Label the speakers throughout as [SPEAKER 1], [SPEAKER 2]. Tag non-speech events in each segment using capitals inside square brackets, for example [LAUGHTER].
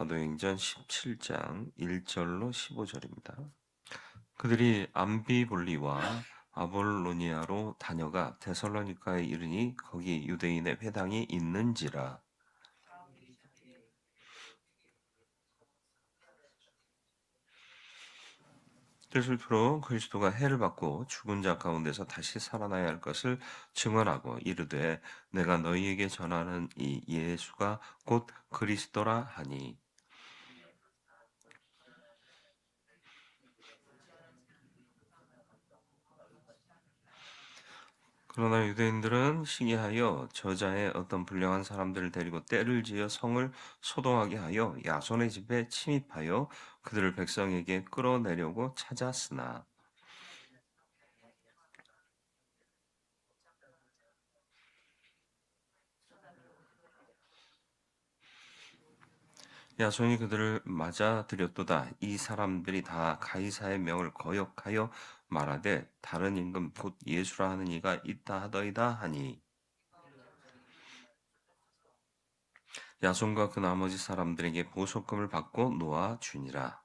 [SPEAKER 1] 사도행전 17장 1절로 15절입니다. 그들이 암비볼리와 아볼로니아로 다녀가 데살로니카에 이르니 거기 유대인의 회당이 있는지라 뜻을 풀어 그리스도가 해를 받고 죽은 자 가운데서 다시 살아나야 할 것을 증언하고 이르되 내가 너희에게 전하는 이 예수가 곧 그리스도라 하니 그러나 유대인들은 시기하여 저자의 어떤 불량한 사람들을 데리고 때를 지어 성을 소동하게 하여 야손의 집에 침입하여 그들을 백성에게 끌어내려고 찾았으나 야손이 그들을 맞아들였도다. 이 사람들이 다 가이사의 명을 거역하여 말하되 다른 임금 곧 예수라 하는 이가 있다 하더이다 하니 야손과 그 나머지 사람들에게 보석금을 받고 놓아 주니라.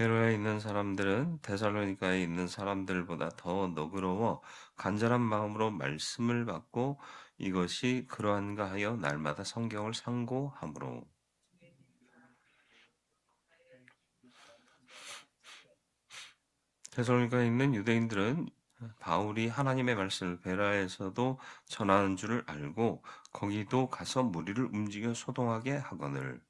[SPEAKER 1] 베로에 있는 사람들은 데살로니가에 있는 사람들보다 더 너그러워 간절한 마음으로 말씀을 받고 이것이 그러한가 하여 날마다 성경을 상고하므로. 데살로니가에 있는 유대인들은 바울이 하나님의 말씀을 베라에서도 전하는 줄을 알고 거기도 가서 무리를 움직여 소동하게 하거늘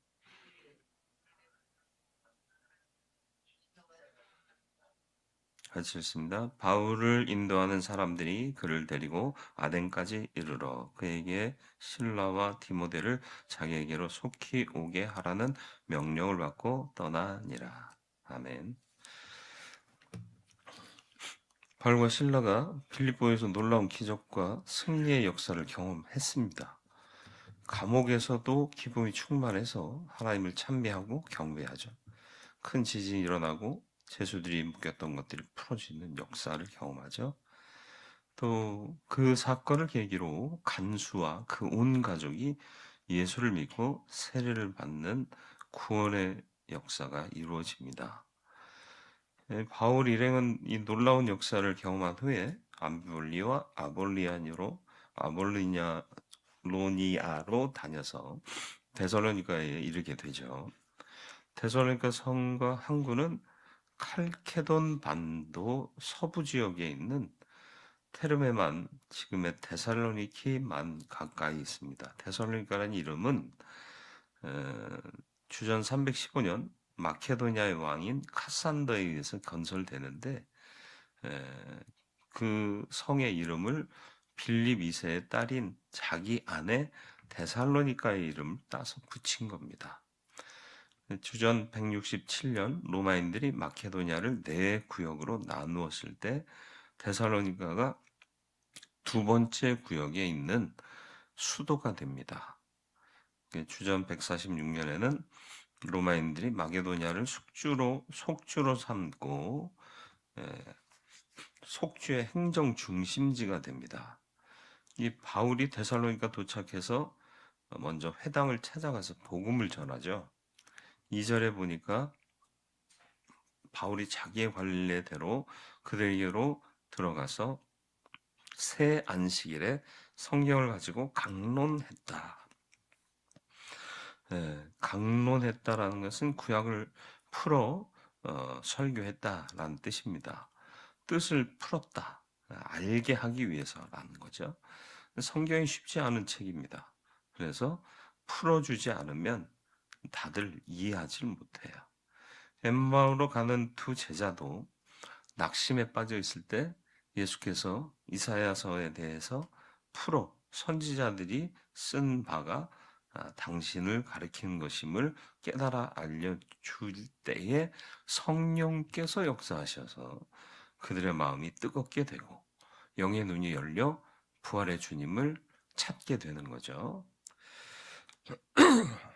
[SPEAKER 1] 같이 읽습니다. 바울을 인도하는 사람들이 그를 데리고 아덴까지 이르러 그에게 신라와 디모데를 자기에게로 속히 오게 하라는 명령을 받고 떠나니라. 아멘. 바울과 신라가 필리포에서 놀라운 기적과 승리의 역사를 경험했습니다. 감옥에서도 기쁨이 충만해서 하나님을 찬미하고 경배하죠. 큰 지진이 일어나고 죄수들이 묶였던 것들이 풀어지는 역사를 경험하죠. 또 그 사건을 계기로 간수와 그 온 가족이 예수를 믿고 세례를 받는 구원의 역사가 이루어집니다. 예, 바울 일행은 이 놀라운 역사를 경험한 후에 암볼리와 아볼리아니로 아볼리냐 로니아로 다녀서 데살로니가에 이르게 되죠. 데살로니가 성과 항구는 칼케돈 반도 서부 지역에 있는 테르메만 지금의 데살로니키만 가까이 있습니다. 데살로니카라는 이름은 주전 315년 마케도니아의 왕인 카산더에 의해서 건설되는데 그 성의 이름을 빌립 2세의 딸인 자기 아내 데살로니카의 이름을 따서 붙인 겁니다. 주전 167년 로마인들이 마케도니아를 네 구역으로 나누었을 때 데살로니카가 두 번째 구역에 있는 수도가 됩니다. 주전 146년에는 로마인들이 마게도니아를 숙주로 속주로 삼고 속주의 행정 중심지가 됩니다. 이 바울이 데살로니가 도착해서 먼저 회당을 찾아가서 복음을 전하죠. 2절에 보니까 바울이 자기의 관례대로 그들에게로 들어가서 새 안식일에 성경을 가지고 강론했다. 예, 강론했다라는 것은 구약을 풀어 어, 설교했다라는 뜻입니다. 뜻을 풀었다, 알게 하기 위해서라는 거죠. 성경이 쉽지 않은 책입니다. 그래서 풀어주지 않으면 다들 이해하지 못해요. 엠마오로 가는 두 제자도 낙심에 빠져 있을 때 예수께서 이사야서에 대해서 풀어 선지자들이 쓴 바가 아, 당신을 가리키는 것임을 깨달아 알려줄 때에 성령께서 역사하셔서 그들의 마음이 뜨겁게 되고 영의 눈이 열려 부활의 주님을 찾게 되는 거죠. [CLEARS THROAT]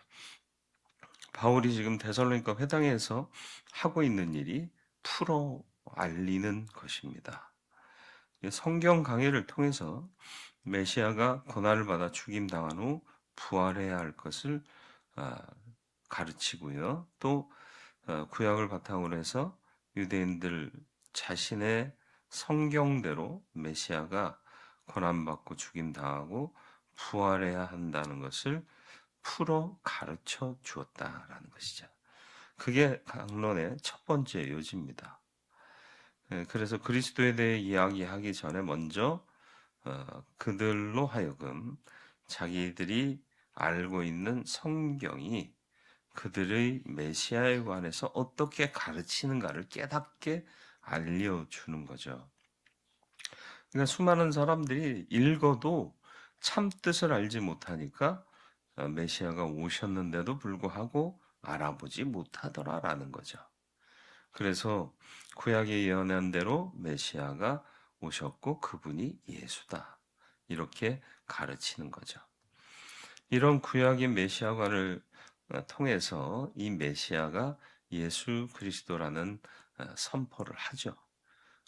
[SPEAKER 1] 바울이 지금 데살로니가 회당에서 하고 있는 일이 풀어 알리는 것입니다. 성경 강해를 통해서 메시아가 고난을 받아 죽임 당한 후 부활해야 할 것을 아, 가르치고요. 또 어, 구약을 바탕으로 해서 유대인들 자신의 성경대로 메시아가 고난받고 죽임 당하고 부활해야 한다는 것을 풀어 가르쳐 주었다라는 것이죠. 그게 강론의 첫 번째 요지입니다. 예, 그래서 그리스도에 대해 이야기하기 전에 먼저 어, 그들로 하여금 자기들이 알고 있는 성경이 그들의 메시아에 관해서 어떻게 가르치는가를 깨닫게 알려주는 거죠. 그러니까 수많은 사람들이 읽어도 참 뜻을 알지 못하니까 어, 메시아가 오셨는데도 불구하고 알아보지 못하더라라는 거죠. 그래서 구약에 예언한 대로 메시아가 오셨고 그분이 예수다. 이렇게 가르치는 거죠. 이런 구약의 메시아관을 어, 통해서 이 메시아가 예수 그리스도라는 어, 선포를 하죠.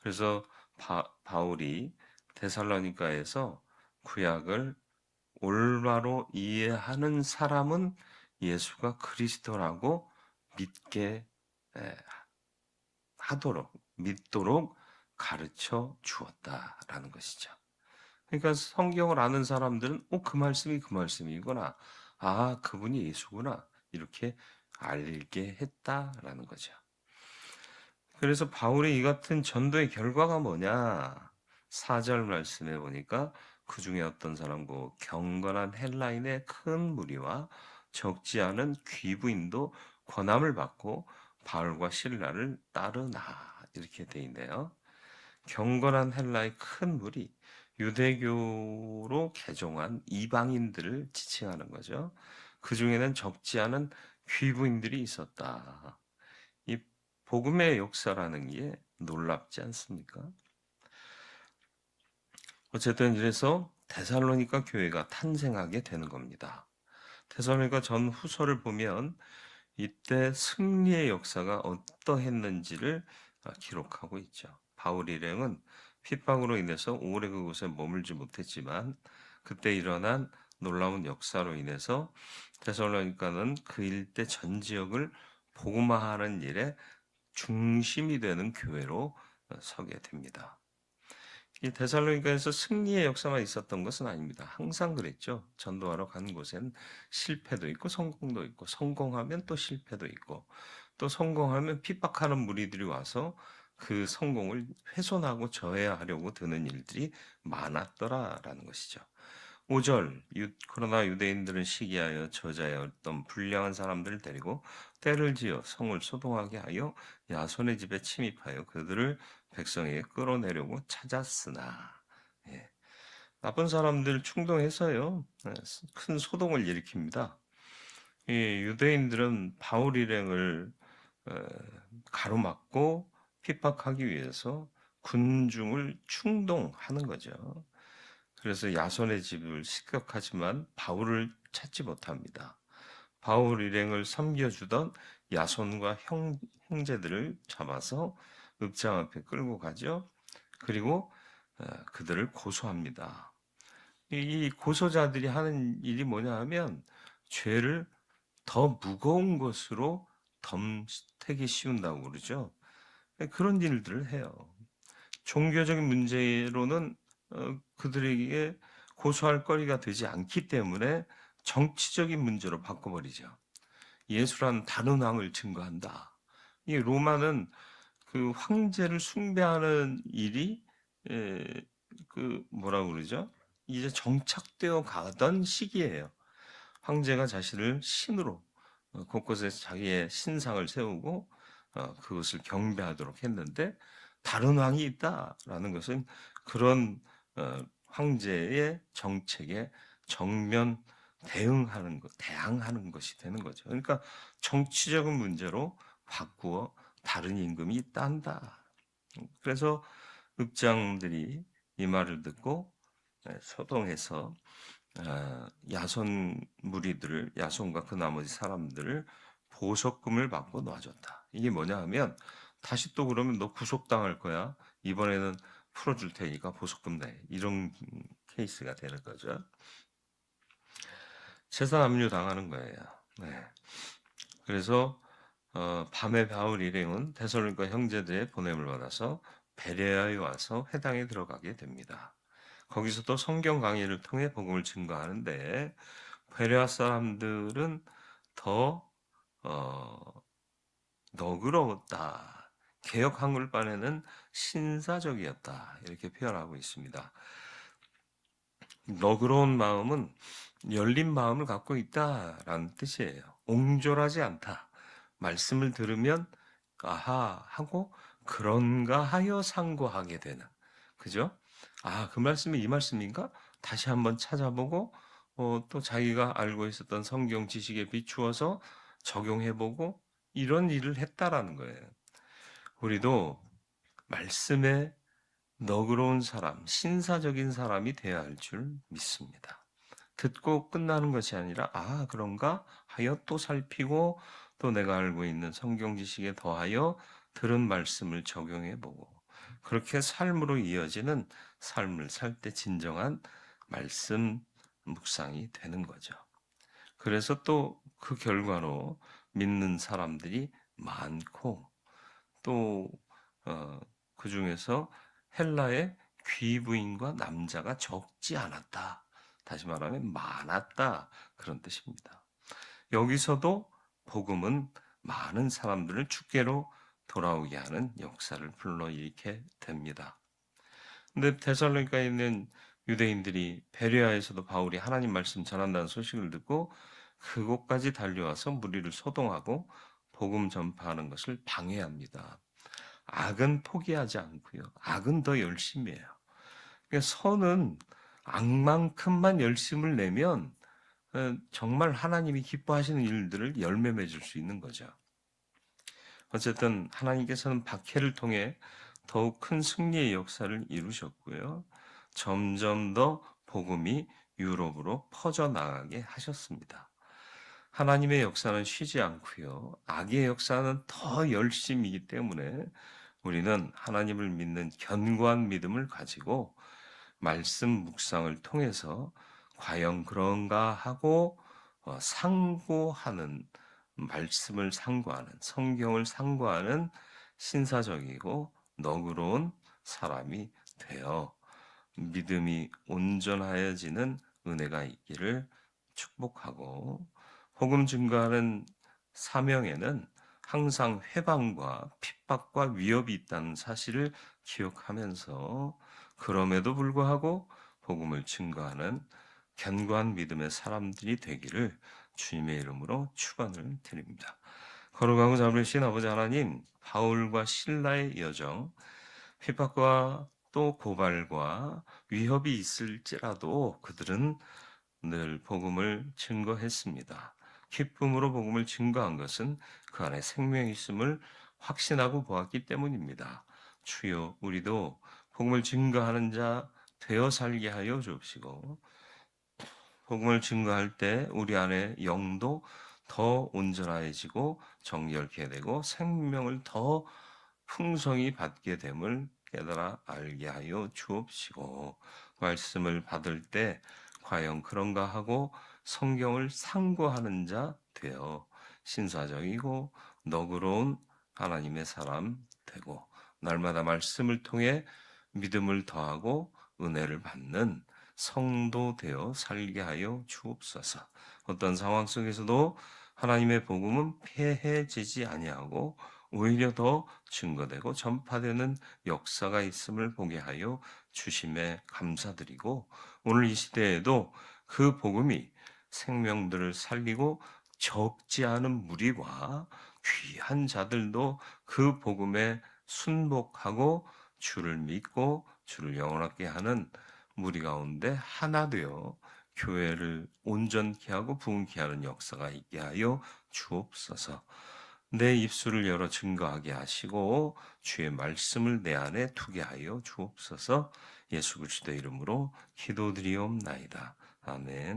[SPEAKER 1] 그래서 바, 바울이 데살로니가에서 구약을 올바로 이해하는 사람은 예수가 그리스도라고 믿게 에, 하도록 믿도록 가르쳐 주었다라는 것이죠. 그러니까 성경을 아는 사람들은 어, 그 말씀이 그 말씀이구나. 아, 그분이 예수구나. 이렇게 알게 했다라는 거죠. 그래서 바울의 이 같은 전도의 결과가 뭐냐? 4절 말씀해 보니까 그 중에 어떤 사람고 경건한 헬라인의 큰 무리와 적지 않은 귀부인도 권함을 받고 바울과 신라를 따르나 이렇게 돼 있네요. 경건한 헬라의 큰 무리, 유대교로 개종한 이방인들을 지칭하는 거죠. 그 중에는 적지 않은 귀부인들이 있었다. 이 복음의 역사라는 게 놀랍지 않습니까? 어쨌든 이래서 데살로니가 교회가 탄생하게 되는 겁니다. 데살로니가 전 후서를 보면 이때 승리의 역사가 어떠했는지를 아, 기록하고 있죠. 바울 일행은 핍박으로 인해서 오래 그곳에 머물지 못했지만 그때 일어난 놀라운 역사로 인해서 데살로니가는 그 일대 전 지역을 복음화하는 일에 중심이 되는 교회로 어, 서게 됩니다. 이 데살로니가에서 승리의 역사만 있었던 것은 아닙니다. 항상 그랬죠. 전도하러 간 곳엔 실패도 있고 성공도 있고 성공하면 또 실패도 있고 또 성공하면 핍박하는 무리들이 와서 그 성공을 훼손하고 저해하려고 드는 일들이 많았더라라는 것이죠. 5절 그러나 유대인들은 시기하여 저자의 어떤 불량한 사람들을 데리고 때를 지어 성을 소동하게 하여 야손의 집에 침입하여 그들을 백성에게 끌어내려고 찾았으나 예. 나쁜 사람들 충동해서요 예, 큰 소동을 일으킵니다. 이 유대인들은 바울 일행을 어, 가로막고 핍박하기 위해서 군중을 충동하는 거죠. 그래서 야손의 집을 습격하지만 바울을 찾지 못합니다. 바울 일행을 섬겨주던 야손과 형, 형제들을 잡아서 읍장 앞에 끌고 가죠. 그리고 어, 그들을 고소합니다. 이 고소자들이 하는 일이 뭐냐 하면 죄를 더 무거운 것으로 덤태기 씌운다고 그러죠. 그런 일들을 해요. 종교적인 문제로는 어, 그들에게 고소할 거리가 되지 않기 때문에 정치적인 문제로 바꿔버리죠. 예수란 다른 왕을 증거한다. 이 로마는 그 황제를 숭배하는 일이 에, 그 뭐라 그러죠? 이제 정착되어 가던 시기예요. 황제가 자신을 신으로 어, 곳곳에 자기의 신상을 세우고 어, 그것을 경배하도록 했는데 다른 왕이 있다라는 것은 그런 어, 황제의 정책에 정면 대응하는 것, 대항하는 것이 되는 거죠. 그러니까 정치적인 문제로 바꾸어 다른 임금이 있단다. 그래서 읍장들이 이 말을 듣고 네, 소동해서 어, 야손 무리들을 야손과 그 나머지 사람들을 보석금을 받고 놔줬다. 이게 뭐냐 하면 다시 또 그러면 너 구속당할 거야. 이번에는 풀어줄 테니까 보석금 내. 이런 케이스가 되는 거죠. 재산 압류 당하는 거예요. 네. 그래서 어, 밤에 바울 일행은 데살로니가 형제들의 보냄을 받아서 베레아에 와서 회당에 들어가게 됩니다. 거기서도 성경 강의를 통해 복음을 증거하는데 베레아 사람들은 더 어, 너그러웠다. 개혁 한글반에는 신사적이었다. 이렇게 표현하고 있습니다. 너그러운 마음은 열린 마음을 갖고 있다라는 뜻이에요. 옹졸하지 않다. 말씀을 들으면 아하 하고 그런가 하여 상고하게 되는. 그죠? 아, 그 말씀이 이 말씀인가? 다시 한번 찾아보고 어, 또 자기가 알고 있었던 성경 지식에 비추어서 적용해보고 이런 일을 했다라는 거예요. 우리도 말씀에 너그러운 사람, 신사적인 사람이 되어야 할 줄 믿습니다. 듣고 끝나는 것이 아니라 아 그런가 하여 또 살피고 또 내가 알고 있는 성경 지식에 더하여 들은 말씀을 적용해 보고 그렇게 삶으로 이어지는 삶을 살 때 진정한 말씀 묵상이 되는 거죠. 그래서 또 그 결과로 믿는 사람들이 많고 또 어, 그 중에서 헬라의 귀부인과 남자가 적지 않았다. 다시 말하면 많았다. 그런 뜻입니다. 여기서도 복음은 많은 사람들을 주께로 돌아오게 하는 역사를 불러일으게 됩니다. 근데 데살로니카에 있는 유대인들이 베레아에서도 바울이 하나님 말씀 전한다는 소식을 듣고 그곳까지 달려와서 무리를 소동하고 복음 전파하는 것을 방해합니다. 악은 포기하지 않고요. 악은 더 열심히 해요. 그러니까 선은 악만큼만 열심을 내면 어, 정말 하나님이 기뻐하시는 일들을 열매 맺을 수 있는 거죠. 어쨌든 하나님께서는 박해를 통해 더욱 큰 승리의 역사를 이루셨고요. 점점 더 복음이 유럽으로 퍼져나가게 하셨습니다. 하나님의 역사는 쉬지 않고요. 악의 역사는 더 열심이기 때문에 우리는 하나님을 믿는 견고한 믿음을 가지고 말씀 묵상을 통해서 과연 그런가 하고 어, 상고하는 말씀을 상고하는 성경을 상고하는 신사적이고 너그러운 사람이 되어 믿음이 온전하여지는 은혜가 있기를 축복하고 복음 증거하는 사명에는 항상 회방과 핍박과 위협이 있다는 사실을 기억하면서 그럼에도 불구하고 복음을 증거하는 견고한 믿음의 사람들이 되기를 주님의 이름으로 축원을 드립니다. 거룩하고 자비신 아버지 하나님, 바울과 신라의 여정, 핍박과 또 고발과 위협이 있을지라도 그들은 늘 복음을 증거했습니다. 기쁨으로 복음을 증거한 것은 그 안에 생명이 있음을 확신하고 보았기 때문입니다. 주여 우리도 복음을 증거하는 자 되어 살게 하여 주옵시고 복음을 증거할 때 우리 안에 영도 더 온전해지고 정결케 되고 생명을 더 풍성히 받게 됨을 깨달아 알게 하여 주옵시고 말씀을 받을 때 과연 그런가 하고 성경을 상고하는 자 되어 신사적이고 너그러운 하나님의 사람 되고 날마다 말씀을 통해 믿음을 더하고 은혜를 받는 성도 되어 살게 하여 주옵소서. 어떤 상황 속에서도 하나님의 복음은 폐해지지 아니하고 오히려 더 증거되고 전파되는 역사가 있음을 보게 하여 주심에 감사드리고 오늘 이 시대에도 그 복음이 생명들을 살리고 적지 않은 무리와 귀한 자들도 그 복음에 순복하고 주를 믿고 주를 영원하게 하는 무리 가운데 하나 되어 교회를 온전케 하고 부흥케 하는 역사가 있게 하여 주옵소서. 내 입술을 열어 증거하게 하시고 주의 말씀을 내 안에 두게 하여 주옵소서. 예수 그리스도 이름으로 기도드리옵나이다. 아멘.